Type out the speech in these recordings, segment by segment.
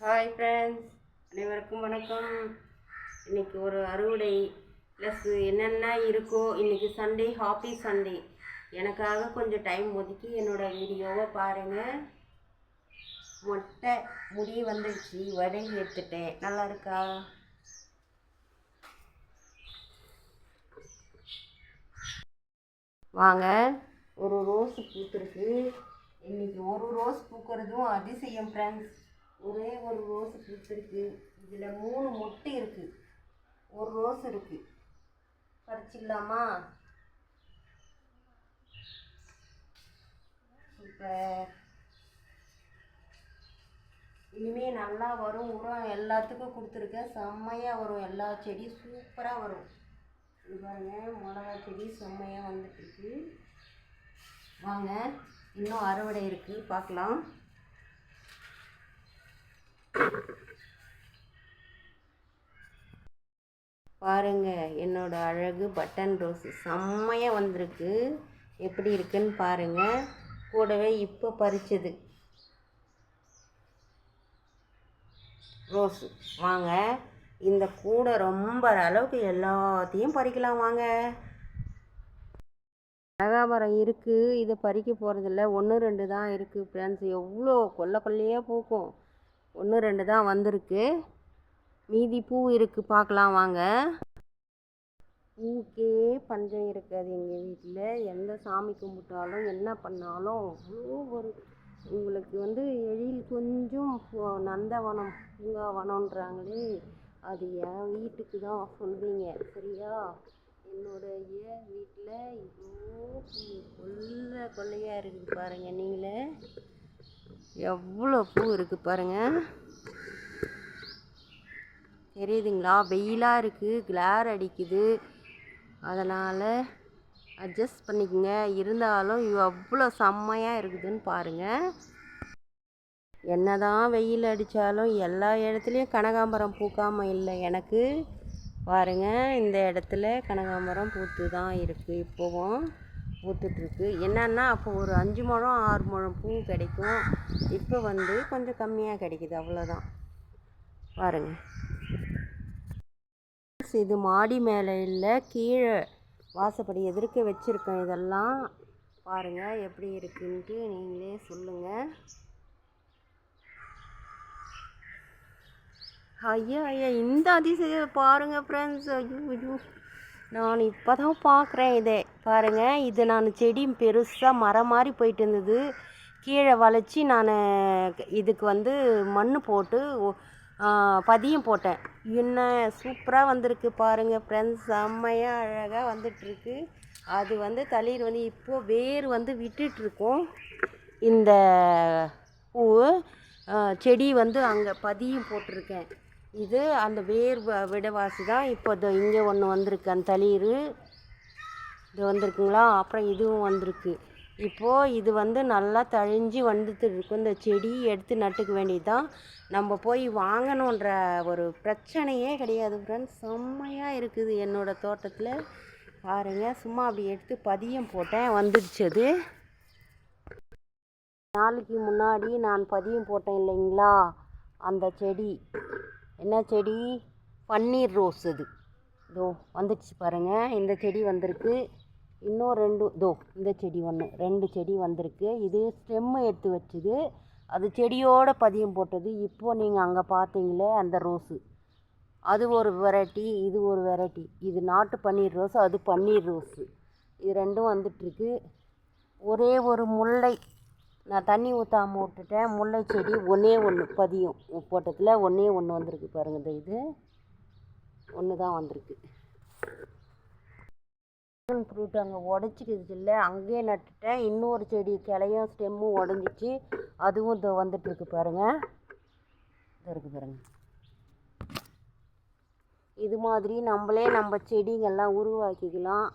Hi friends அனைவருக்கும் வணக்கம். இன்னைக்கு ஒரு அறுவடை ப்ளஸ் என்னென்ன இருக்கோ இன்றைக்கி சண்டே ஹாப்பி சண்டே எனக்காக கொஞ்சம் டைம் ஒதுக்கி என்னோடய வீடியோவை பாருங்கள் மொட்டை முடி வந்துடுச்சு வடை எடுத்துட்டேன். நல்லா இருக்கா? வாங்க. ஒரு ரோஸ் பூத்துருக்கு. இன்றைக்கி ஒரு ரோஸ் பூக்கிறதும் அதிசயம் ஃப்ரெண்ட்ஸ் ஒரே ஒரு ரோஸ் பூத்திருக்கு. இதில் மூணு மொட்டு இருக்குது ஒரு ரோஸ் இருக்கு. பறிச்சிக்கலாமா சூப்பர் இனிமேல் நல்லா வரும் உரம் எல்லாத்துக்கும் கொடுத்துருக்கேன். செம்மையாக வரும். எல்லா செடியும் சூப்பராக வரும். இது பாருங்க மிளகா செடி செம்மையாக வந்துட்டுருக்கு வாங்க இன்னும் அறுவடை இருக்குது பார்க்கலாம். பாருங்க என்னோட அழகு பட்டன் ரோஸ் செம்மையாக வந்திருக்கு. எப்படி இருக்குன்னு பாருங்க. கூடவே இப்போ பறிச்சது. ரோஸு. வாங்க. இந்த கூடை ரொம்ப அளவுக்கு எல்லாத்தையும் பறிக்கலாம் வாங்க. கனகாமரம் இருக்குது இதை பறிக்க போகிறதில்ல ஒன்று ரெண்டு தான் இருக்குது ஃப்ரெண்ட்ஸ் எவ்வளோ கொல்லை கொல்லையாக பூக்கும். ஒன்று ரெண்டு தான் வந்திருக்கு. மீதி பூ இருக்குது பார்க்கலாம் வாங்க. பூக்கே பஞ்சம் இருக்காது எங்கள் வீட்டில் எந்த சாமி கும்பிட்டாலும் என்ன பண்ணாலும் அவ்வளோ ஒரு உங்களுக்கு வந்து எழில் கொஞ்சம் நந்தவனம் நந்தவனம் பூங்காவனம்ன்றாங்களே அது என் வீட்டுக்கு தான் சொல்வீங்க. சரியா? என்னுடைய வீட்டில் இவ்வளோ பூ கொள்ளையாக இருக்குது பாருங்கள் நீங்களே. எவ்வளோ பூ இருக்குது பாருங்கள் தெரியுதுங்களா? வெயிலாக இருக்குது கிளார் அடிக்குது. அதனால் அட்ஜஸ்ட் பண்ணிக்கோங்க. இருந்தாலும் எவ்வளோ செம்மையாக இருக்குதுன்னு பாருங்கள் என்னதான் வெயில் அடித்தாலும் எல்லா இடத்துலையும் கனகாம்பரம் பூக்காமல் இல்லை எனக்கு. பாருங்க இந்த இடத்துல கனகாம்பரம் பூத்து தான் இருக்குது இப்போவும். பூத்துட்ருக்கு என்னன்னா அப்போ ஒரு அஞ்சு முழம் ஆறு முழம் பூ கிடைக்கும். இப்போ வந்து கொஞ்சம் கம்மியாக கிடைக்குது. அவ்வளோதான். பாருங்க. இது மாடி மேலே இல்லை கீழே வாசப்படி எதிர்க்க வச்சுருக்கேன் இதெல்லாம். பாருங்கள் எப்படி இருக்குன்ட்டு நீங்களே சொல்லுங்கள் ஐயா ஐயா இந்த அதிசயம் பாருங்கள் ஃப்ரெண்ட்ஸ் ஐயோ ஐயோ. நான் இப்போ தான் பார்க்குறேன் இதை. பாருங்கள் இது நான் செடி பெருசாக மரம் மாதிரி போயிட்டு இருந்தது. கீழே வளைச்சி நான் இதுக்கு வந்து மண் போட்டு பதியம் போட்டேன். என்ன சூப்பராக வந்திருக்கு பாருங்க ஃப்ரெண்ட்ஸ் செம்மையாக அழகாக வந்துட்டுருக்கு. அது வந்து தளிர் வந்து இப்போ வேர் வந்து விட்டுட்ருக்கோம் இந்த பூ செடி வந்து அங்கே பதியம் போட்டிருக்கேன். இது அந்த வேர் வ- விடவாசி தான். இப்போ இது இங்கே ஒன்று வந்திருக்கு. அந்த தளிர். இது வந்திருக்குங்களா? அப்புறம் இதுவும் வந்திருக்கு. இப்போது இது வந்து நல்லா தழிஞ்சு வந்துட்டு இருக்கும் இந்த செடி எடுத்து நட்டுக்க வேண்டியது தான். நம்ம போய் வாங்கணுன்ற ஒரு பிரச்சனையே கிடையாது ஃப்ரெண்ட்ஸ் செம்மையாக இருக்குது என்னோடய தோட்டத்தில். பாருங்கள் சும்மா அப்படி எடுத்து பதியம் போட்டேன். வந்துடுச்சு அது. நாளைக்கு முன்னாடி நான் பதியம் போட்டேன் இல்லைங்களா? அந்த செடி. என்ன செடி? பன்னீர் ரோஸ் இது. இதோ வந்துடுச்சு பாருங்கள் இந்த செடி வந்திருக்கு. இன்னும் ரெண்டு இதோ இந்த செடி ஒன்று ரெண்டு செடி வந்திருக்கு. இது ஸ்டெம்மு எடுத்து வச்சுது. அது செடியோட பதியம் போட்டது. இப்போது நீங்கள் அங்கே பார்த்தீங்களே அந்த ரோஸு. அது ஒரு வெரைட்டி இது ஒரு வெரைட்டி. இது நாட்டு பன்னீர் ரோஸ் அது பன்னீர் ரோஸு. இது ரெண்டும் வந்துட்டுருக்கு. ஒரே ஒரு முல்லை நான் தண்ணி ஊற்றாமல் விட்டுட்டேன். முல்லை செடி ஒன்றே ஒன்று பதியும். போட்டதில் ஒன்றே ஒன்று வந்திருக்கு பாருங்கள் இந்த இது ஒன்று தான் வந்திருக்கு ஃப்ரூட் அங்கே உடச்சிக்கிது இல்லை அங்கேயே நட்டுட்டேன். இன்னொரு செடி கிளையும் ஸ்டெம்மும் உடஞ்சிச்சு. அதுவும் இதோ வந்துட்டுருக்கு பாருங்கள் இதோ இருக்குது பாருங்கள் இது மாதிரி நம்மளே நம்ம செடிங்கள்லாம் உருவாக்கிக்கலாம்.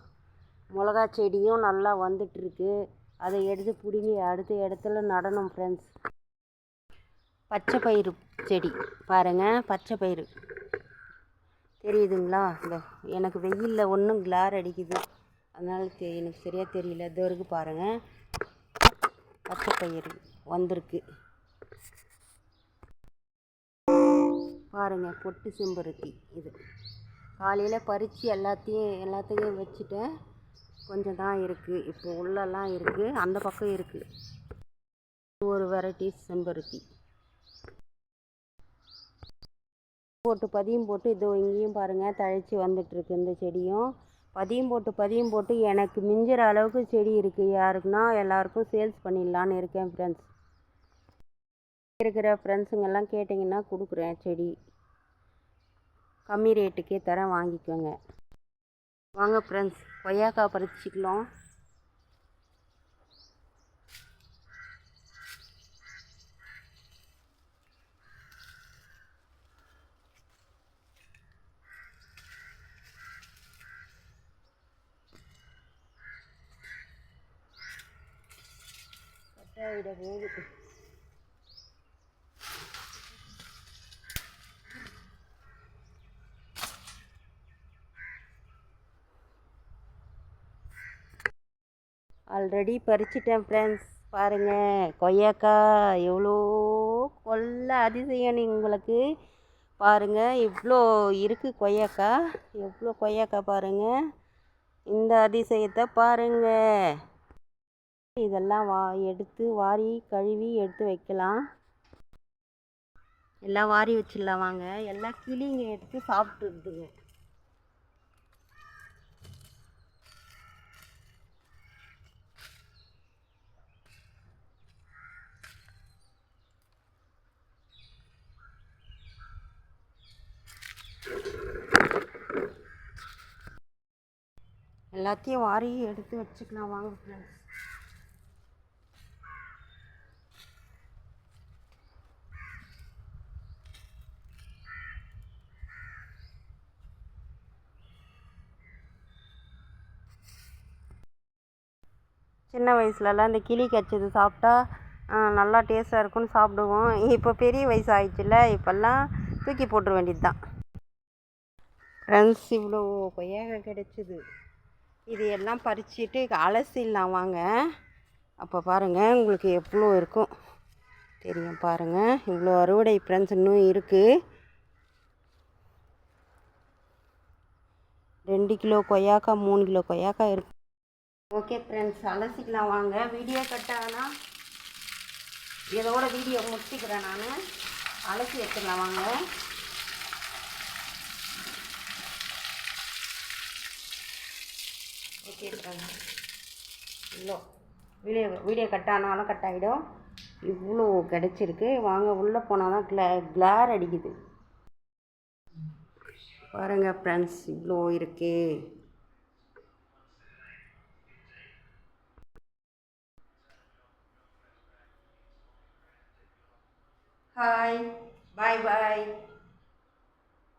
மிளகா செடியும் நல்லா வந்துட்டுருக்கு. அதை எடுத்து பிடுங்கி அடுத்த இடத்துல நடணும் ஃப்ரெண்ட்ஸ் பச்சை பயிறு செடி. பாருங்கள் பச்சை பயிறு. தெரியுதுங்களா? இந்த எனக்கு வெயிலில் ஒன்றும் கிளார் அடிக்குது. அதனால் தெ எனக்கு சரியாக தெரியல. இதோ வரைக்கும் பாருங்கள் பச்சை பயிறு வந்திருக்கு. பாருங்கள் பொட்டு செம்பருத்தி இது. காலையில் பறித்து எல்லாத்தையும் எல்லாத்தையும் வச்சுட்டேன் கொஞ்சம் தான் இருக்குது இப்போ உள்ளெல்லாம் இருக்குது அந்த பக்கம் இருக்குது ஒரு வெரைட்டி செம்பருத்தி. போட்டு பதியம் போட்டு இதோ இங்கேயும் பாருங்கள் தழைச்சி வந்துட்டுருக்கு இந்த செடியும். பதியம் போட்டு பதியம் போட்டு எனக்கு மிஞ்சிற அளவுக்கு செடி இருக்குது யாருக்குன்னா எல்லாருக்கும் சேல்ஸ் பண்ணிடலான்னு இருக்கேன் ஃப்ரெண்ட்ஸ் இருக்கிற ஃப்ரெண்ட்ஸுங்கெல்லாம் கேட்டிங்கன்னா கொடுக்குறேன் செடி. கம்மி ரேட்டுக்கே தரேன் வாங்கிக்கோங்க. வாங்க ஃப்ரெண்ட்ஸ் கொய்யாக்காய் பறிச்சிக்கலாம். கட்டாயிட போகுது ஆல்ரெடி பறிச்சிட்டேன் ஃப்ரெண்ட்ஸ் பாருங்கள் கொய்யாக்காய் எவ்வளோ கொல்ல அதிசயம் உங்களுக்கு. பாருங்கள் இவ்வளோ இருக்குது கொய்யாக்காய் எவ்வளோ கொய்யாக்காய் பாருங்கள் இந்த அதிசயத்தை பாருங்கள் இதெல்லாம் வா எடுத்து வாரி கழுவி எடுத்து வைக்கலாம். எல்லாம் வாரி வச்சிடலாம் வாங்க. எல்லாம் கிளிங்க எடுத்து சாப்பிட்டுருதுங்க. எல்லாத்தையும் வாரி எடுத்து வச்சுக்கலாம் வாங்க ஃப்ரெண்ட்ஸ் சின்ன வயசுலலாம் இந்த கிளி கச்சது சாப்பிட்டா நல்லா டேஸ்ட்டாக இருக்கும்னு சாப்பிடுவோம். இப்போ பெரிய வயசு ஆயிடுச்சுல இப்போல்லாம் தூக்கி போட்டுற வேண்டியது தான் ஃப்ரெண்ட்ஸ் இவ்வளோ கொய்யாக்காய் கிடச்சிது. இது எல்லாம் பறிச்சுட்டு அலசிடலாம் வாங்க. அப்போ பாருங்கள் உங்களுக்கு எவ்வளோ இருக்கும். தெரியும் பாருங்கள் இவ்வளோ அறுவடை ஃப்ரெண்ட்ஸ் இன்னும் இருக்குது ரெண்டு கிலோ கொய்யாக்காய் மூணு கிலோ கொய்யாக்காய் இருக்கு. ஓகே ஃப்ரெண்ட்ஸ் அலசிக்கலாம் வாங்க. வீடியோ கட் ஆனால் இதோட வீடியோ முடிச்சுக்கிறேன் நான். அலசி எடுத்துக்கலாம் வாங்க. ஓகே இவ்வளோ. வீடியோ வீடியோ கட் ஆனாலும் கட் ஆகிடும் இவ்வளோ கிடச்சிருக்கு. வாங்க உள்ளே போனால் தான் கிளா கிளார் அடிக்குது. பாருங்கள் ஃப்ரெண்ட்ஸ் இவ்வளோ இருக்குது ஹாய் பாய் பாய்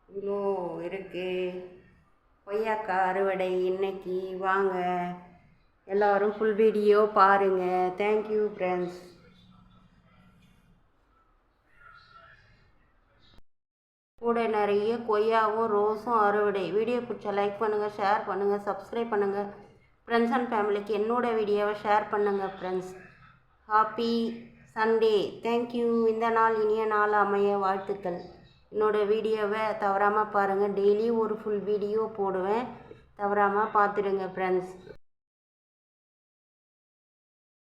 இவ்வளோ இருக்குது கொய்யாக்காய் அறுவடை இன்னைக்கு வாங்க. எல்லோரும் ஃபுல் வீடியோ பாருங்கள் தேங்க்யூ ஃப்ரெண்ட்ஸ் கூட நிறைய கொய்யாவும் ரோஸும் அறுவடை. வீடியோ பிடிச்ச லைக் பண்ணுங்கள் ஷேர் பண்ணுங்கள் சப்ஸ்கிரைப் பண்ணுங்கள் ஃப்ரெண்ட்ஸ் அண்ட் ஃபேமிலிக்கு என்னோடய வீடியோவை ஷேர் பண்ணுங்கள் ஃப்ரெண்ட்ஸ் ஹாப்பி சண்டே தேங்க்யூ இந்த நாள் இனிய நாள் அமைய வாழ்த்துக்கள். என்னோடய வீடியோவை தவறாமல் பாருங்கள் டெய்லி ஒரு ஃபுல் வீடியோ போடுவேன். தவறாமல் பார்த்துடுங்க ஃப்ரெண்ட்ஸ்